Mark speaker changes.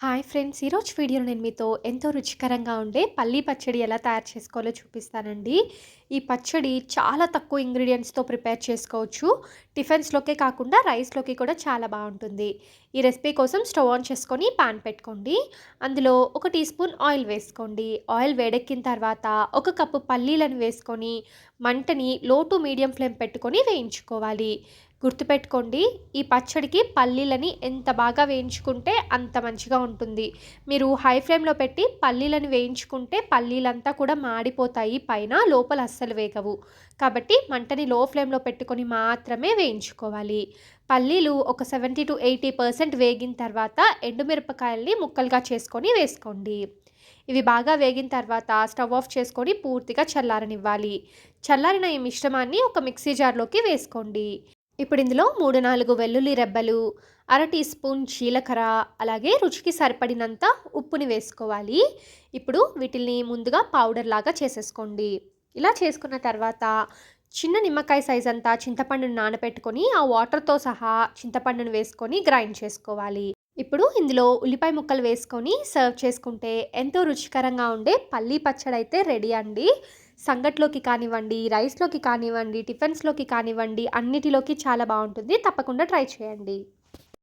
Speaker 1: Hi friends ఈరోజు వీడియోలో నేను మీతో ఎంతో రుచికరంగా ఉండే పల్లీ పచ్చడి ఎలా తయారు చేసుకోవాలో చూపిస్తానండి. ఈ పచ్చడి చాలా తక్కువ ఇంగ్రీడియంట్స్తో ప్రిపేర్ చేసుకోవచ్చు. టిఫిన్స్లోకే కాకుండా రైస్లోకి కూడా చాలా బాగుంటుంది. ఈ రెసిపీ కోసం స్టవ్ ఆన్ చేసుకొని పాన్ పెట్టుకోండి. అందులో ఒక టీ స్పూన్ ఆయిల్ వేసుకోండి. ఆయిల్ వేడెక్కిన తర్వాత ఒక కప్పు పల్లీలను వేసుకొని మంటని లో టు మీడియం ఫ్లేమ్ పెట్టుకొని వేయించుకోవాలి. గుర్తుపెట్టుకోండి ఈ పచ్చడికి పల్లీలని ఎంత బాగా వేయించుకుంటే అంత మంచిగా ఉంటుంది. మీరు హై ఫ్లేమ్లో పెట్టి పల్లీలను వేయించుకుంటే పల్లీలంతా కూడా మాడిపోతాయి. పైన లోపల అస్సలు వేగవు. కాబట్టి మంటని లో ఫ్లేమ్లో పెట్టుకొని మాత్రమే వేయించుకోవాలి. పల్లీలు ఒక సెవెంటీ టు ఎయిటీ పర్సెంట్ వేగిన తర్వాత ఎండుమిరపకాయల్ని ముక్కలుగా చేసుకొని వేసుకోండి. ఇవి బాగా వేగిన తర్వాత స్టవ్ ఆఫ్ చేసుకొని పూర్తిగా చల్లారనివ్వాలి. చల్లారిన ఈ మిశ్రమాన్ని ఒక మిక్సీ జార్లోకి వేసుకోండి. ఇప్పుడు ఇందులో మూడు నాలుగు వెల్లుల్లి రెబ్బలు అర టీ స్పూన్ జీలకర్ర అలాగే రుచికి సరిపడినంత ఉప్పుని వేసుకోవాలి. ఇప్పుడు వీటిని ముందుగా పౌడర్ లాగా చేసేసుకోండి. ఇలా చేసుకున్న తర్వాత చిన్న నిమ్మకాయ సైజ్ అంతా చింతపండును నానబెట్టుకొని ఆ వాటర్తో సహా చింతపండును వేసుకొని గ్రైండ్ చేసుకోవాలి. ఇప్పుడు ఇందులో ఉల్లిపాయ ముక్కలు వేసుకొని సర్వ్ చేసుకుంటే ఎంతో రుచికరంగా ఉండే పల్లీ పచ్చడి అయితే రెడీ అండి. సంగట్లోకి కానివ్వండి రైస్లోకి కానివ్వండి టిఫిన్స్లోకి కానివ్వండి అన్నిటిలోకి చాలా బాగుంటుంది. తప్పకుండా ట్రై చేయండి.